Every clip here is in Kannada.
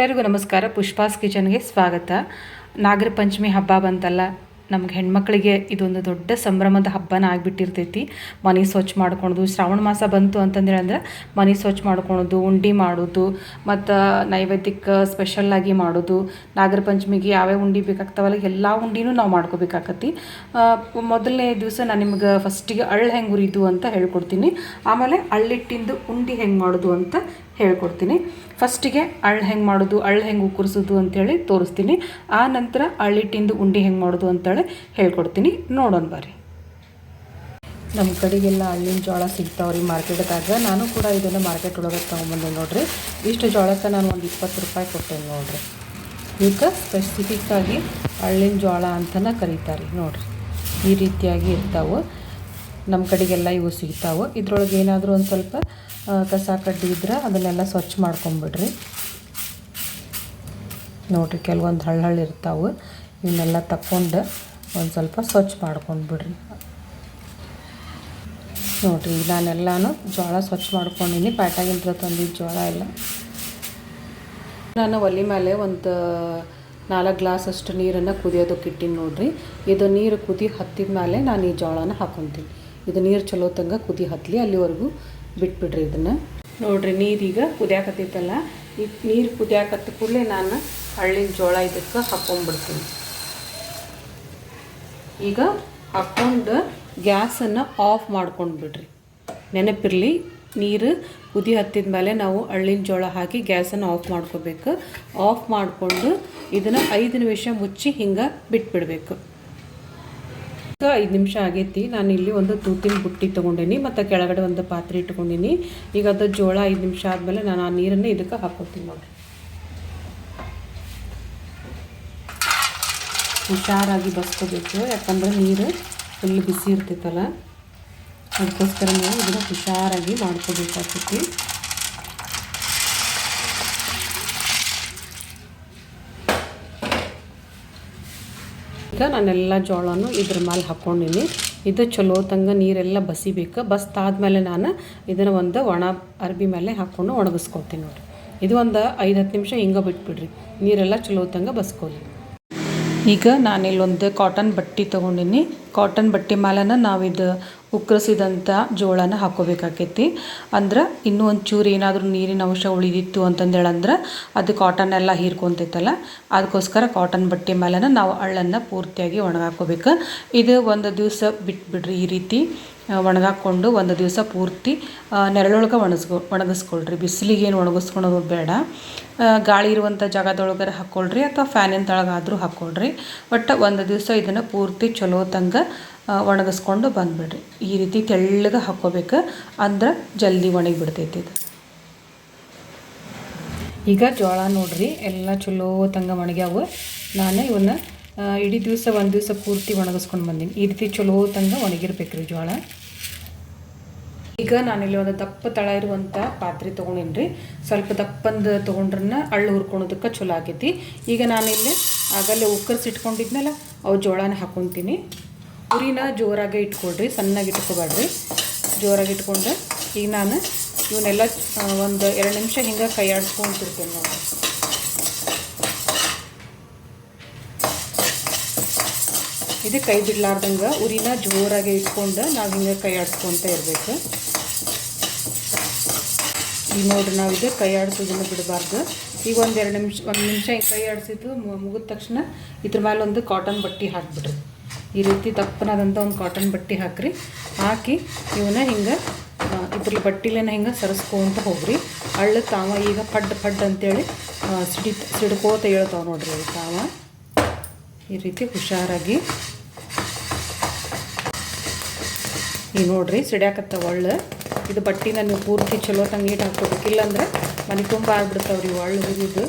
ಎಲ್ಲರಿಗೂ ನಮಸ್ಕಾರ. ಪುಷ್ಪಾಸ್ ಕಿಚನ್ಗೆ ಸ್ವಾಗತ. ನಾಗರ ಪಂಚಮಿ ಹಬ್ಬ ಬಂತಲ್ಲ, ನಮ್ಗೆ ಹೆಣ್ಮಕ್ಳಿಗೆ ಇದೊಂದು ದೊಡ್ಡ ಸಂಭ್ರಮದ ಹಬ್ಬನ ಆಗಿಬಿಟ್ಟಿರ್ತೈತಿ. ಮನೆ ಸ್ವಚ್ಛ ಮಾಡ್ಕೊಳೋದು, ಶ್ರಾವಣ ಮಾಸ ಬಂತು ಅಂತಂದೇಳಿ ಅಂದ್ರೆ ಮನೆ ಸ್ವಚ್ಛ ಮಾಡ್ಕೊಳೋದು, ಉಂಡೆ ಮಾಡೋದು, ಮತ್ತು ನೈವೇದ್ಯಕ್ಕೆ ಸ್ಪೆಷಲ್ಲಾಗಿ ಮಾಡೋದು. ನಾಗರ ಪಂಚಮಿಗೆ ಯಾವ್ಯಾವ ಉಂಡಿ ಬೇಕಾಗ್ತಾವಲ್ಲ, ಎಲ್ಲ ಉಂಡಿನೂ ನಾವು ಮಾಡ್ಕೋಬೇಕಾಕತಿ ಮೊದಲನೇ ದಿವಸ ನಾನು ನಿಮ್ಗೆ ಫಸ್ಟಿಗೆ ಅಳ್ಳು ಹೆಂಗೆ ಉರಿದು ಅಂತ ಹೇಳ್ಕೊಡ್ತೀನಿ. ಆಮೇಲೆ ಅಳ್ಳಿಟ್ಟಿಂದು ಉಂಡೆ ಹೆಂಗೆ ಮಾಡೋದು ಅಂತ ಹೇಳ್ಕೊಡ್ತೀನಿ. ಫಸ್ಟಿಗೆ ಅಳ್ಳು ಹೆಂಗೆ ಮಾಡೋದು ಅಳ್ಳು ಹೆಂಗೆ ಉಕ್ಕರಿಸೋದು ಅಂತೇಳಿ ತೋರಿಸ್ತೀನಿ. ಆ ನಂತರ ಅಳ್ಳಿಟ್ಟಿಂದು ಉಂಡೆ ಹೆಂಗೆ ಮಾಡೋದು ಅಂತೇಳಿ ಹೇಳ್ಕೊಡ್ತೀನಿ. ನೋಡೋಣ ಬರ್ರಿ ನಮ್ಮ ಕಡೆಗೆಲ್ಲ ಹಳ್ಳಿನ ಜೋಳ ಸಿಗ್ತಾವ್ರಿ ಮಾರ್ಕೆಟ್ದಾಗ. ನಾನು ಕೂಡ ಇದನ್ನು ಮಾರ್ಕೆಟ್ ಒಳಗೆ ತೊಗೊಂಬಂದೆ ನೋಡಿರಿ. ಇಷ್ಟು ಜೋಳಕ್ಕೆ ನಾನು ಒಂದು ಇಪ್ಪತ್ತು ರೂಪಾಯಿ ಕೊಟ್ಟೇನೆ ನೋಡಿರಿ. ಇದಕ್ಕೆ ಸ್ಪೆಸಿಫಿಕ್ಕಾಗಿ ಹಳ್ಳಿನ ಜೋಳ ಅಂತಲೇ ಕರೀತಾರೆ ನೋಡಿರಿ. ಈ ರೀತಿಯಾಗಿ ಇರ್ತಾವೆ. ನಮ್ಮ ಕಡೆಗೆಲ್ಲ ಇವು ಸಿಗ್ತಾವೆ. ಇದ್ರೊಳಗೆ ಏನಾದರೂ ಒಂದು ಸ್ವಲ್ಪ ಕಸ ಕಡ್ಡಿ ಇದ್ರೆ ಅದನ್ನೆಲ್ಲ ಸ್ವಚ್ಛ ಮಾಡ್ಕೊಂಬಿಡ್ರಿ. ನೋಡಿರಿ ಕೆಲವೊಂದು ಹಳ್ಳ ಹಳ್ಳ ಇರ್ತಾವೆ. ಇವನ್ನೆಲ್ಲ ತಕ್ಕೊಂಡು ಒಂದು ಸ್ವಲ್ಪ ಸ್ವಚ್ಛ ಮಾಡ್ಕೊಂಡ್ಬಿಡ್ರಿ. ನೋಡ್ರಿ, ನಾನೆಲ್ಲನೂ ಜೋಳ ಸ್ವಚ್ಛ ಮಾಡ್ಕೊಂಡಿನಿ. ಪ್ಯಾಟಾಗಿಂದ ತಂದಿದ್ದು ಜೋಳ ಎಲ್ಲ. ನಾನು ಒಲೆ ಮೇಲೆ ಒಂದು ನಾಲ್ಕು ಗ್ಲಾಸ್ ಅಷ್ಟು ನೀರನ್ನು ಕುದಿಯೋದಕ್ಕೆ ಇಟ್ಟಿನಿ ನೋಡಿರಿ. ಇದು ನೀರು ಕುದಿ ಹತ್ತಿದ ಮೇಲೆ ನಾನು ಈ ಜೋಳನ ಹಾಕೊತೀನಿ. ಇದು ನೀರು ಚಲೋ ತಂಗ ಕುದಿ ಹತ್ತಲಿ ಅಲ್ಲಿವರೆಗೂ ಬಿಟ್ಬಿಡ್ರಿ ಇದನ್ನು. ನೋಡ್ರಿ ನೀರೀಗ ಕುದಿಯಾಕತ್ತೈತಲ್ಲ, ಈ ನೀರು ಕುದಿಯಾಕತ್ತ ಕೂಡಲೇ ನಾನು ಹಳ್ಳಿನ ಜೋಳ ಇದಕ್ಕೆ ಹಾಕ್ಕೊಂಡ್ಬಿಡ್ತೀನಿ ಈಗ ಹಾಕ್ಕೊಂಡು ಗ್ಯಾಸನ್ನು ಆಫ್ ಮಾಡ್ಕೊಂಡು ಬಿಡ್ರಿ ನೆನಪಿರಲಿ, ನೀರು ಕುದಿ ಹತ್ತಿದ ಮೇಲೆ ನಾವು ಹಳ್ಳಿನ ಜೋಳ ಹಾಕಿ ಗ್ಯಾಸನ್ನು ಆಫ್ ಮಾಡ್ಕೋಬೇಕು. ಆಫ್ ಮಾಡಿಕೊಂಡು ಇದನ್ನು ಐದು ನಿಮಿಷ ಮುಚ್ಚಿ ಹಿಂಗೆ ಬಿಟ್ಬಿಡ್ಬೇಕು. ಈಗ ಐದು ನಿಮಿಷ ಆಗೈತಿ. ನಾನು ಇಲ್ಲಿ ಒಂದು ತೂತಿನ ಬುಟ್ಟಿ ತೊಗೊಂಡೀನಿ, ಮತ್ತು ಕೆಳಗಡೆ ಒಂದು ಪಾತ್ರೆ ಇಟ್ಕೊಂಡಿನಿ. ಈಗ ಅದು ಜೋಳ ಐದು ನಿಮಿಷ ಆದಮೇಲೆ ನಾನು ಆ ನೀರನ್ನು ಇದಕ್ಕೆ ಹಾಕೋತೀನಿ ನೋಡಿ ಹುಷಾರಾಗಿ ಬಸ್ಕೋಬೇಕು, ಯಾಕಂದ್ರೆ ನೀರು ಫುಲ್ ಬಿಸಿ ಇರ್ತೈತಲ್ಲ. ಅದಕ್ಕೋಸ್ಕರ ನಾವು ಇದನ್ನು ಹುಷಾರಾಗಿ ಮಾಡ್ಕೋಬೇಕಾಗ್ತೈತಿ. ಈಗ ನಾನೆಲ್ಲ ಜೋಳನೂ ಇದ್ರ ಮೇಲೆ ಹಾಕ್ಕೊಂಡಿನಿ ಇದು ಚಲೋ ತಂಗ ನೀರೆಲ್ಲ ಬಸಿಬೇಕು. ಬಸ್ತಾದ್ಮೇಲೆ ನಾನು ಇದನ್ನು ಒಂದು ಒಣ ಅರ್ಬಿ ಮೇಲೆ ಹಾಕ್ಕೊಂಡು ಒಣಗಿಸ್ಕೊತೀನಿ ನೋಡಿರಿ. ಇದು ಒಂದು ಐದು ಹತ್ತು ನಿಮಿಷ ಹಿಂಗೆ ಬಿಟ್ಬಿಡ್ರಿ. ನೀರೆಲ್ಲ ಚಲೋ ತಂಗ ಬಸ್ಕೊಳ್ಳಿ ಈಗ ನಾನಿಲ್ಲೊಂದು ಕಾಟನ್ ಬಟ್ಟೆ ತೊಗೊಂಡಿನಿ. ಕಾಟನ್ ಬಟ್ಟೆ ಮೇಲನ ನಾವಿದು ಉಕ್ಕರಿಸಿದಂಥ ಜೋಳನ ಹಾಕೋಬೇಕಾಕೈತಿ ಅಂದ್ರೆ ಇನ್ನೂ ಒಂಚೂರು ಏನಾದರೂ ನೀರಿನ ಅಂಶ ಉಳಿದಿತ್ತು ಅಂತಂದೇಳಂದ್ರೆ ಅದು ಕಾಟನ್ ಎಲ್ಲ ಹೀರ್ಕೊತೈತಲ್ಲ ಅದಕ್ಕೋಸ್ಕರ ಕಾಟನ್ ಬಟ್ಟೆ ಮೇಲೆ ನಾವು ಅಳ್ಳನ್ನು ಪೂರ್ತಿಯಾಗಿ ಒಣಗಾಕೋಬೇಕು. ಇದು ಒಂದು ದಿವಸ ಬಿಟ್ಬಿಡ್ರಿ ಈ ರೀತಿ ಒಣಗಾಕ್ಕೊಂಡು ಒಂದು ದಿವಸ ಪೂರ್ತಿ ನೆರಳೊಳಗೆ ಒಣಗಿಸ್ಕೊ ಒಣಗಿಸ್ಕೊಳ್ರಿ. ಬಿಸಿಲಿಗೆ ಏನು ಒಣಗಿಸ್ಕೊಳೋದು ಬೇಡ. ಗಾಳಿ ಇರುವಂಥ ಜಾಗದೊಳಗಾರ ಹಾಕ್ಕೊಳ್ರಿ ಅಥವಾ ಫ್ಯಾನಿನ ತಳಗಾದರೂ ಹಾಕ್ಕೊಳ್ರಿ. ಬಟ್ ಒಂದು ದಿವಸ ಇದನ್ನು ಪೂರ್ತಿ ಚಲೋ ತಂಗ ಒಣಗಿಸ್ಕೊಂಡು ಬಂದುಬಿಡ್ರಿ. ಈ ರೀತಿ ತೆಳ್ಳಗೆ ಹಾಕೋಬೇಕು ಅಂದ್ರೆ ಜಲ್ದಿ ಒಣಗಿ ಬಿಡ್ತೈತಿ ಇದು. ಈಗ ಜೋಳ ನೋಡ್ರಿ, ಎಲ್ಲ ಚಲೋ ತಂಗ ಒಣಗ್ಯಾವು. ನಾನು ಇವನ್ನ ಇಡೀ ದಿವಸ ಒಂದು ದಿವಸ ಪೂರ್ತಿ ಒಣಗಿಸ್ಕೊಂಡು ಬಂದೀನಿ. ಈ ರೀತಿ ಚಲೋ ತಂಗ ಒಣಗಿರ್ಬೇಕ್ರಿ ಜೋಳ. ಈಗ ನಾನಿಲ್ಲಿ ಒಂದು ದಪ್ಪ ತಳ ಇರುವಂಥ ಪಾತ್ರೆ ತೊಗೊಂಡೀನಿ ರೀ ಸ್ವಲ್ಪ ದಪ್ಪಂದು ತೊಗೊಂಡ್ರನ್ನ ಅಳ್ಳು ಹುರ್ಕೊಳೋದಕ್ಕೆ ಚಲೋ ಆಗೈತಿ. ಈಗ ನಾನಿಲ್ಲಿ ಆಗಲ್ಲೇ ಉಕ್ಕರ್ಸಿಟ್ಕೊಂಡಿದ್ನಲ್ಲ ಅವು ಜೋಳನ ಹಾಕ್ಕೊತೀನಿ ಉರಿನ ಜೋರಾಗೆ ಇಟ್ಕೊಳ್ರಿ, ಸಣ್ಣಗೆ ಇಟ್ಕೋಬೇಡ್ರಿ. ಜೋರಾಗಿ ಇಟ್ಕೊಂಡು ಈಗ ನಾನು ಇವನ್ನೆಲ್ಲ ಒಂದು ಎರಡು ನಿಮಿಷ ಹಿಂಗೆ ಕೈ ನಾವು ಇದು ಕೈ ಬಿಡ್ಲಾರ್ದಂಗೆ ಉರಿನ ಜೋರಾಗಿ ಇಟ್ಕೊಂಡು ನಾವು ಹಿಂಗೆ ಕೈ ಆಡಿಸ್ಕೊತ ಇರಬೇಕು. ಈಗ ನೋಡ್ರಿ ನಾವು ಇದು ಕೈ ಆಡಿಸೋದನ್ನು ಬಿಡಬಾರ್ದು. ಈಗ ಒಂದು ಎರಡು ನಿಮಿಷ, ಒಂದು ನಿಮಿಷ ಕೈ ಆಡಿಸಿದ್ದು ಮುಗಿದ ತಕ್ಷಣ ಇದ್ರ ಮೇಲೆ ಒಂದು ಕಾಟನ್ ಬಟ್ಟೆ ಹಾಕಿಬಿಡ್ರಿ. ಈ ರೀತಿ ದಪ್ಪನಾದಂಥ ಒಂದು ಕಾಟನ್ ಬಟ್ಟೆ ಹಾಕ್ರಿ. ಹಾಕಿ ಇವನ್ನ ಹಿಂಗೆ ಇದ್ರ ಬಟ್ಟಿಲೇನ ಹಿಂಗೆ ಸರಿಸ್ಕೊಂತ ಹೋಗ್ರಿ. ಅಳ್ಳು ತಾವ ಈಗ ಪಡ್ ಪಡ್ ಅಂತೇಳಿ ಸಿಡಿ ಸಿಡ್ಕೋತ ಹೇಳ್ತಾವೆ ನೋಡ್ರಿ ತಾವ. ಈ ರೀತಿ ಹುಷಾರಾಗಿ. ಈ ನೋಡ್ರಿ ಸಿಡ್ಯಾಕತ್ತವ ಒಳ್ಳೆ. ಇದು ಬಟ್ಟೆನ ನೀವು ಪೂರ್ತಿ ಚಲೋ ತಂಗ ನೀಟ್ ಹಾಕ್ಕೊಬೇಕು ಇಲ್ಲಾಂದ್ರೆ ಮನೆ ತುಂಬ ಆಗ್ಬಿಡ್ತಾವ್ರಿ ಒಳ್ಳೆ ಈಗ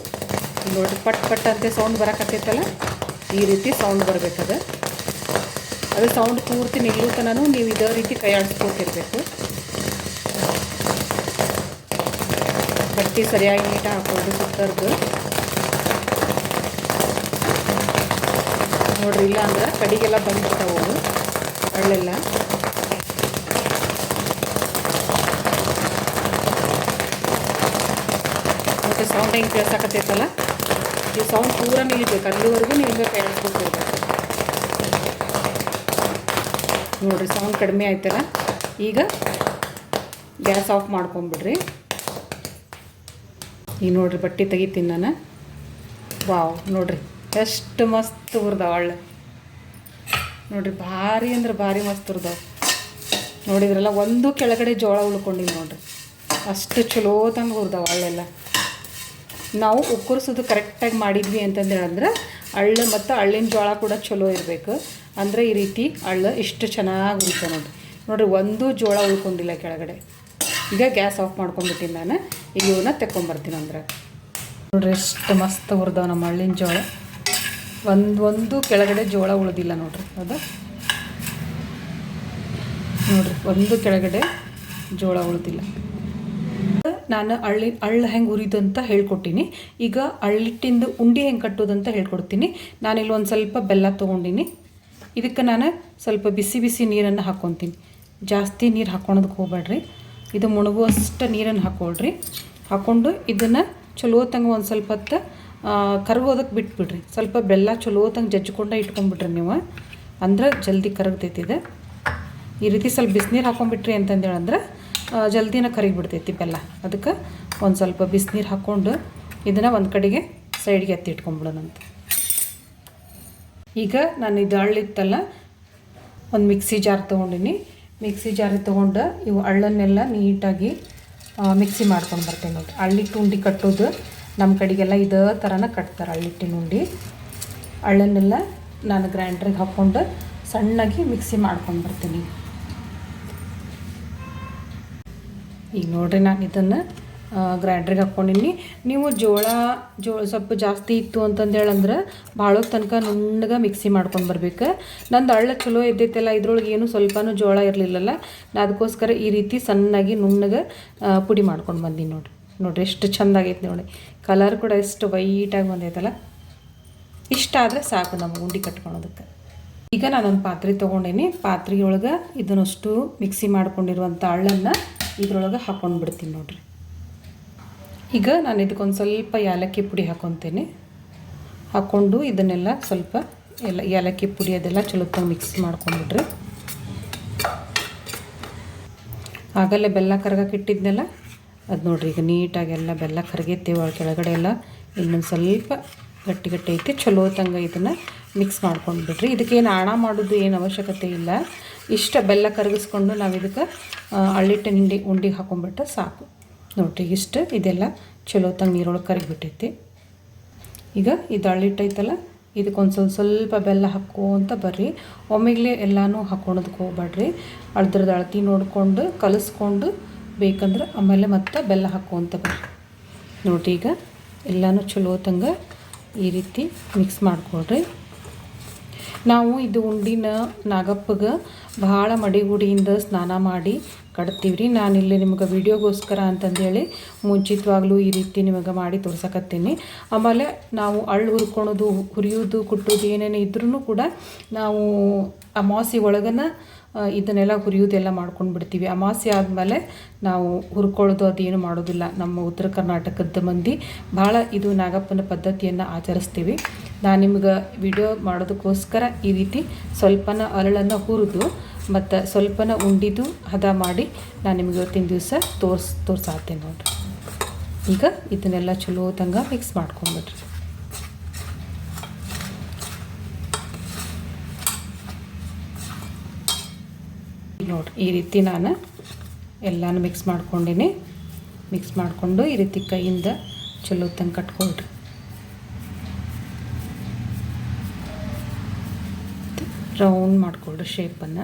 ನೋಡ್ರಿ ಪಟ್ ಪಟ್ ಅಂತ ಸೌಂಡ್ ಬರಕತ್ತೈತಲ್ಲ, ಈ ರೀತಿ ಸೌಂಡ್ ಬರ್ಬೇಕದ. ಅದು ಸೌಂಡ್ ಪೂರ್ತಿ ನಿಲ್ಲುತ್ತನೂ ನೀವು ಇದೇ ರೀತಿ ಕೈ ಬಟ್ಟೆ ಸರಿಯಾಗಿ ನೀಟಾಗಿ ಹಾಕೊಂಡು ಸುತ್ತರ್ದು. ನೋಡ್ರಿ ಇಲ್ಲ ಅಂದ್ರೆ ಕಡಿಗೆಲ್ಲ ಬಂದ್ಬಿಡ್ತಾವ ಹಳ್ಳೆಲ್ಲ ಮತ್ತು ಸೌಂಡ್ ಹೆಂಗೆ ಕೇಳ್ಸಕತ್ತೈತಲ್ಲ? ಈ ಸೌಂಡ್ ಪೂರ ನಿಲ್ಬೇಕು ಅಲ್ಲಿವರೆಗೂ ನೀವು ಹಿಂಗೆ ಕೈ ಆಡಿಸ್ಬೇಕು ನೋಡಿರಿ ಸೌಂಡ್ ಕಡಿಮೆ ಆಯ್ತಲ್ಲ? ಈಗ ಗ್ಯಾಸ್ ಆಫ್ ಮಾಡ್ಕೊಂಬಿಡ್ರಿ. ಈಗ ನೋಡಿರಿ, ಬಟ್ಟೆ ತೆಗಿತೀನಿ ನಾನು. ವಾವ್, ನೋಡಿರಿ, ಎಷ್ಟು ಮಸ್ತ್ ಹುರಿದಾವ ಒಳ್ಳೆ ನೋಡಿರಿ, ಭಾರಿ ಅಂದ್ರೆ ಭಾರಿ ಮಸ್ತ್ ಹುರಿದಾವ ನೋಡಿದ್ರಲ್ಲ, ಒಂದು ಕೆಳಗಡೆ ಜೋಳ ಉಳ್ಕೊಂಡಿಲ್ಲ ನೋಡಿರಿ. ಅಷ್ಟು ಚಲೋ ತಂಗ ಹುರಿದಾವ ಅಳ್ಳೆಲ್ಲ. ನಾವು ಉಕ್ಕುರ್ಸೋದು ಕರೆಕ್ಟಾಗಿ ಮಾಡಿದ್ವಿ ಅಂತಂದೇಳಂದ್ರೆ, ಅಳ್ಳು ಮತ್ತು ಅಳ್ಳಿನ ಜೋಳ ಕೂಡ ಚಲೋ ಇರಬೇಕು. ಅಂದರೆ ಈ ರೀತಿ ಅಳ್ಳ ಇಷ್ಟು ಚೆನ್ನಾಗಿ ಉಳಿತು ನೋಡಿ ನೋಡಿರಿ, ಒಂದು ಜೋಳ ಉಳ್ಕೊಂಡಿಲ್ಲ ಕೆಳಗಡೆ. ಈಗ ಗ್ಯಾಸ್ ಆಫ್ ಮಾಡ್ಕೊಂಡ್ಬಿಟ್ಟಿನಿ ನಾನು. ಈಗ ಇವನ್ನ ತೆಕ್ಕೊಂಬರ್ತೀನಿ ಅಂದ್ರೆ. ನೋಡ್ರಿ, ಎಷ್ಟು ಮಸ್ತ್ ಹುರಿದವ ನಮ್ಮ ಹಳ್ಳಿನ ಜೋಳ. ಒಂದು ಒಂದು ಕೆಳಗಡೆ ಜೋಳ ಉಳ್ದಿಲ್ಲ ನೋಡ್ರಿ, ಅದು. ನೋಡ್ರಿ, ಒಂದು ಕೆಳಗಡೆ ಜೋಳ ಉಳ್ದಿಲ್ಲ. ನಾನು ಅಳ್ಳಿ ಅಳ್ಳು ಹೆಂಗೆ ಉರಿದು ಅಂತ ಹೇಳ್ಕೊಟ್ಟಿನಿ. ಈಗ ಅಳ್ಳಿಟ್ಟಿಂದು ಉಂಡೆ ಹೆಂಗೆ ಕಟ್ಟೋದಂತ ಹೇಳ್ಕೊಡ್ತೀನಿ. ನಾನಿಲ್ಲಿ ಒಂದು ಸ್ವಲ್ಪ ಬೆಲ್ಲ ತೊಗೊಂಡಿನಿ. ಇದಕ್ಕೆ ನಾನು ಸ್ವಲ್ಪ ಬಿಸಿ ಬಿಸಿ ನೀರನ್ನು ಹಾಕ್ಕೊತೀನಿ. ಜಾಸ್ತಿ ನೀರು ಹಾಕ್ಕೊಳೋದಕ್ಕೆ ಹೋಗ್ಬೇಡ್ರಿ. ಇದು ಮುಣಗುವಷ್ಟು ನೀರನ್ನು ಹಾಕ್ಕೊಳ್ರಿ. ಹಾಕ್ಕೊಂಡು ಇದನ್ನು ಚಲೋ ತಂಗ ಒಂದು ಸ್ವಲ್ಪ ಹೊತ್ತು ಕರಗೋದಕ್ಕೆ ಬಿಟ್ಬಿಡ್ರಿ. ಸ್ವಲ್ಪ ಬೆಲ್ಲ ಚಲೋ ತಂಗ ಜಜ್ಕೊಂಡ ಇಟ್ಕೊಂಡ್ಬಿಡ್ರಿ ನೀವು. ಅಂದ್ರೆ ಜಲ್ದಿ ಕರಗ್ತೈತಿ ಇದು. ಈ ರೀತಿ ಸ್ವಲ್ಪ ಬಿಸಿನೀರು ಹಾಕೊಂಡ್ಬಿಟ್ರಿ ಅಂತಂದೇಳಂದ್ರೆ ಜಲ್ದಿನ ಕರಿಗಿಬಿಡ್ತೈತಿ ಬೆಲ್ಲ. ಅದಕ್ಕೆ ಒಂದು ಸ್ವಲ್ಪ ಬಿಸಿನೀರು ಹಾಕ್ಕೊಂಡು ಇದನ್ನು ಒಂದು ಕಡೆಗೆ ಸೈಡ್ಗೆ ಎತ್ತಿ ಇಟ್ಕೊಂಡ್ಬಿಡೋಣಂತ ಈಗ ನಾನು ಇದು ಅಳ್ಳಿತ್ತಲ್ಲ ಒಂದು ಮಿಕ್ಸಿ ಜಾರ್ ತೊಗೊಂಡಿನಿ. ಮಿಕ್ಸಿ ಜಾರ್ ತೊಗೊಂಡು ಇವು ಅಳ್ಳನ್ನೆಲ್ಲ ನೀಟಾಗಿ ಮಿಕ್ಸಿ ಮಾಡ್ಕೊಂಡು ಬರ್ತೇನೆ ನೋಡಿ ಅಳ್ಳಿಟ್ಟು ಉಂಡೆ ಕಟ್ಟೋದು ನಮ್ಮ ಕಡೆಗೆಲ್ಲ ಇದೇ ಥರನ ಕಟ್ತಾರೆ ಹಳ್ಳಿಟ್ಟಿನ ಉಂಡೆ ಅಳ್ಳನ್ನೆಲ್ಲ ನಾನು ಗ್ರೈಂಡ್ರಿಗೆ ಹಾಕ್ಕೊಂಡು ಸಣ್ಣಗೆ ಮಿಕ್ಸಿ ಮಾಡ್ಕೊಂಡು ಬರ್ತೀನಿ. ಈಗ ನೋಡ್ರಿ ನಾನು ಇದನ್ನು ಗ್ರೈಂಡ್ರಿಗೆ ಹಾಕ್ಕೊಂಡಿನಿ ನೀವು ಜೋಳ ಜೋಳ ಸ್ವಲ್ಪ ಜಾಸ್ತಿ ಇತ್ತು ಅಂತಂದೇಳಂದ್ರೆ ಭಾಳ ತನಕ ನುಣ್ಣಗೆ ಮಿಕ್ಸಿ ಮಾಡ್ಕೊಂಡು ಬರ್ಬೇಕು. ನಂದು ಅಳ್ಳ ಚಲೋ ಇದ್ದೈತಲ್ಲ, ಇದ್ರೊಳಗೆ ಏನು ಸ್ವಲ್ಪನೂ ಜೋಳ ಇರಲಿಲ್ಲಲ್ಲ, ನಾ ಅದಕ್ಕೋಸ್ಕರ ಈ ರೀತಿ ಸಣ್ಣಾಗಿ ನುಣ್ಣಗೆ ಪುಡಿ ಮಾಡ್ಕೊಂಡು ಬಂದೀನಿ ನೋಡಿರಿ. ನೋಡಿರಿ ಎಷ್ಟು ಚೆಂದ ಆಗೈತೆ ನೋಡಿ ಕಲರ್ ಕೂಡ ಎಷ್ಟು ವೈಟಾಗಿ ಬಂದೈತಲ್ಲ. ಇಷ್ಟ ಆದರೆ ಸಾಕು ನಮಗೆ ಉಂಡಿ ಕಟ್ಕೊಳೋದಕ್ಕೆ. ಈಗ ನಾನೊಂದು ಪಾತ್ರೆ ತೊಗೊಂಡೇನಿ. ಪಾತ್ರೆಯೊಳಗೆ ಇದನ್ನಷ್ಟು ಮಿಕ್ಸಿ ಮಾಡ್ಕೊಂಡಿರುವಂಥ ಅಳ್ಳನ್ನು ಇದ್ರೊಳಗೆ ಹಾಕ್ಕೊಂಡು ಬಿಡ್ತೀನಿ ನೋಡ್ರಿ. ಈಗ ನಾನು ಇದಕ್ಕೊಂದು ಸ್ವಲ್ಪ ಏಲಕ್ಕಿ ಪುಡಿ ಹಾಕೊತೇನೆ. ಹಾಕ್ಕೊಂಡು ಇದನ್ನೆಲ್ಲ ಸ್ವಲ್ಪ ಎಲ್ಲ ಏಲಕ್ಕಿ ಪುಡಿ ಅದೆಲ್ಲ ಚಲೋ ಮಿಕ್ಸ್ ಮಾಡ್ಕೊಂಡ್ಬಿಟ್ರೆ ಆಗಲ್ಲೇ ಬೆಲ್ಲ ಕರಗಕ್ಕೆ ಇಟ್ಟಿದ್ನೆಲ್ಲ, ಅದು ನೋಡ್ರಿ ಈಗ ನೀಟಾಗಿ ಎಲ್ಲ ಬೆಲ್ಲ ಕರಗೈತಿ ಕೆಳಗಡೆ ಎಲ್ಲ. ಇನ್ನೊಂದು ಸ್ವಲ್ಪ ಗಟ್ಟಿ ಗಟ್ಟಿ ಐತಿ ಚಲೋ ತಂಗ ಇದನ್ನು ಮಿಕ್ಸ್ ಮಾಡ್ಕೊಂಡು ಬಿಡ್ರಿ ಇದಕ್ಕೇನು ಆಣ ಮಾಡೋದು ಏನು ಅವಶ್ಯಕತೆ ಇಲ್ಲ. ಇಷ್ಟ ಬೆಲ್ಲ ಕರಗಿಸ್ಕೊಂಡು ನಾವು ಇದಕ್ಕೆ ಅಳ್ಳಿಟ್ಟು ಹಿಂಡಿ ಉಂಡಿ ಹಾಕೊಂಡ್ಬಿಟ್ರೆ ಸಾಕು. ನೋಡ್ರಿ, ಇಷ್ಟು? ಇದೆಲ್ಲ ಚಲೋ ತಂಗ ನೀರೊಳಗೆ ಕರಗಿಬಿಟ್ಟೈತಿ. ಈಗ ಇದು ಅಳ್ಳಿಟ್ಟೈತಲ್ಲ ಇದಕ್ಕೊಂದು ಸ್ವಲ್ಪ ಸ್ವಲ್ಪ ಬೆಲ್ಲ ಹಾಕ್ಕೊಂತ ಬರ್ರಿ. ಒಮ್ಮೆಗ್ಲೇ ಎಲ್ಲನೂ ಹಾಕೊಳೋದಕ್ಕೆ ಹೋಗ್ಬೇಡ್ರಿ ಅಳ್ದ್ರದ್ದು ಅಳತಿ ನೋಡಿಕೊಂಡು ಕಲಿಸ್ಕೊಂಡು ಬೇಕಂದ್ರೆ ಆಮೇಲೆ ಮತ್ತೆ ಬೆಲ್ಲ ಹಾಕೋಂತ ಬರ್ರಿ. ನೋಡಿರಿ ಈಗ ಎಲ್ಲನೂ ಚಲೋ ತಂಗ ಈ ರೀತಿ ಮಿಕ್ಸ್ ಮಾಡಿಕೊಡ್ರಿ ನಾವು ಇದು ಉಂಡಿನ ನಾಗಪ್ಪಗೆ ಭಾಳ ಮಡಿಗುಡಿಯಿಂದ ಸ್ನಾನ ಮಾಡಿ ಕಟ್ತೀವಿ ರೀ ಇಲ್ಲಿ ನಿಮ್ಗೆ ವಿಡಿಯೋಗೋಸ್ಕರ ಅಂತಂದೇಳಿ ಮುಂಚಿತವಾಗ್ಲೂ ಈ ರೀತಿ ನಿಮಗೆ ಮಾಡಿ ತೋರ್ಸಕತ್ತೀನಿ. ಆಮೇಲೆ ನಾವು ಅಳ್ಳು ಹುರ್ಕೊಳೋದು ಹುರಿಯೋದು, ಕುಟ್ಟೋದು ಏನೇನು ಇದ್ರೂ ಕೂಡ ನಾವು ಅಮಾವಾಸ್ಯೆ ಒಳಗನ ಇದನ್ನೆಲ್ಲ ಹುರಿಯೋದೆಲ್ಲ ಮಾಡ್ಕೊಂಡು ಬಿಡ್ತೀವಿ. ಅಮಾವಾಸ್ಯೆ ಆದಮೇಲೆ ನಾವು ಹುರ್ಕೊಳ್ಳೋದು ಅದೇನು ಮಾಡೋದಿಲ್ಲ. ನಮ್ಮ ಉತ್ತರ ಕರ್ನಾಟಕದ ಮಂದಿ ಭಾಳ ಇದು ನಾಗಪ್ಪನ ಪದ್ಧತಿಯನ್ನು ಆಚರಿಸ್ತೀವಿ. ನಾನು ನಿಮ್ಗೆ ವಿಡಿಯೋ ಮಾಡೋದಕ್ಕೋಸ್ಕರ ಈ ರೀತಿ ಸ್ವಲ್ಪನ ಅರಳನ್ನು ಹುರಿದು ಮತ್ತು ಸ್ವಲ್ಪನ ಉಂಡಿದು ಹದ ಮಾಡಿ ನಾನು ನಿಮ್ಗೆ ಇವತ್ತಿನ ದಿವಸ ತೋರ್ಸ್, ತೋರ್ಸಾತೇನೆ ನೋಡ್ರಿ. ಈಗ ಇದನ್ನೆಲ್ಲ ಚಲೋ ತಂಗ ಮಿಕ್ಸ್ ಮಾಡ್ಕೊಂಬಿಡ್ರಿ ನೋಡ್ರಿ ಈ ರೀತಿ ನಾನು ಎಲ್ಲಾನು ಮಿಕ್ಸ್ ಮಾಡ್ಕೊಂಡಿನಿ. ಮಿಕ್ಸ್ ಮಾಡಿಕೊಂಡು ಈ ರೀತಿ ಕೈಯಿಂದ ಚಲೋ ತಂಗ ಕಟ್ಕೊಳ್ರಿ. ರೌಂಡ್ ಮಾಡಿಕೊಳ್ರಿ ಶೇಪನ್ನು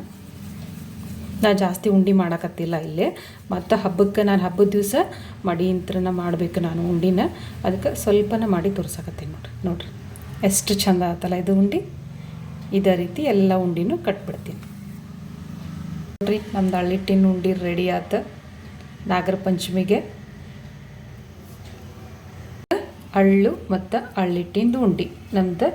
ನಾ ಜಾಸ್ತಿ ಉಂಡೆ ಮಾಡಕತ್ತಿಲ್ಲ ಇಲ್ಲೇ. ಮತ್ತು ಹಬ್ಬಕ್ಕೆ ನಾನು ಹಬ್ಬದ ದಿವಸ ಮಡಿ ಇಂತ್ರನ ಮಾಡಬೇಕು ನಾನು ಉಂಡಿನ. ಅದಕ್ಕೆ ಸ್ವಲ್ಪನ ಮಾಡಿ ತೋರ್ಸಕತ್ತೀನಿ ನೋಡ್ರಿ. ನೋಡ್ರಿ. ಎಷ್ಟು ಚಂದ ಆತಲ್ಲ ಇದು ಉಂಡೆ. ಇದೇ ರೀತಿ ಎಲ್ಲ ಉಂಡಿನೂ ಕಟ್ಬಿಡ್ತೀನಿ. ನೋಡ್ರಿ ನಮ್ದು ಅಳ್ಳಿಟ್ಟಿನ ಉಂಡಿ ರೆಡಿ ಆತ. ನಾಗರ ಪಂಚಮಿಗೆ. ಅಳ್ಳು ಮತ್ತು ಅಳ್ಳಿಟ್ಟಿಂದು ಉಂಡಿ. ನಮ್ದು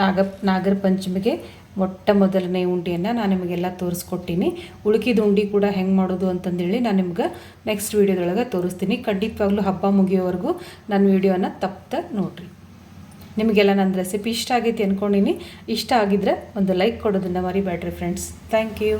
ನಾಗ, ನಾಗರ ಪಂಚಮಿಗೆ ಮೊಟ್ಟ ಮೊದಲನೇ ಉಂಡಿಯನ್ನು ನಾನು ನಿಮಗೆಲ್ಲ ತೋರಿಸ್ಕೊಟ್ಟಿನಿ. ಉಳುಕಿದ ಉಂಡಿ ಕೂಡ ಹೆಂಗೆ ಮಾಡೋದು ಅಂತಂದೇಳಿ ನಾನು ನಿಮ್ಗೆ ನೆಕ್ಸ್ಟ್ ವೀಡಿಯೋದೊಳಗೆ ತೋರಿಸ್ತೀನಿ. ಖಂಡಿತವಾಗ್ಲೂ ಹಬ್ಬ ಮುಗಿಯೋವರೆಗೂ ನನ್ನ ವೀಡಿಯೋನ ತಪ್ಪದ ನೋಡಿರಿ. ನಿಮಗೆಲ್ಲ ನನ್ನ ರೆಸಿಪಿ ಇಷ್ಟ ಆಗೈತಿ ಅಂದ್ಕೊಂಡಿನಿ ಇಷ್ಟ ಆಗಿದ್ರೆ ಒಂದು ಲೈಕ್ ಕೊಡೋದನ್ನು ಮರಿಬೇಡ್ರಿ ಫ್ರೆಂಡ್ಸ್ ಥ್ಯಾಂಕ್ ಯು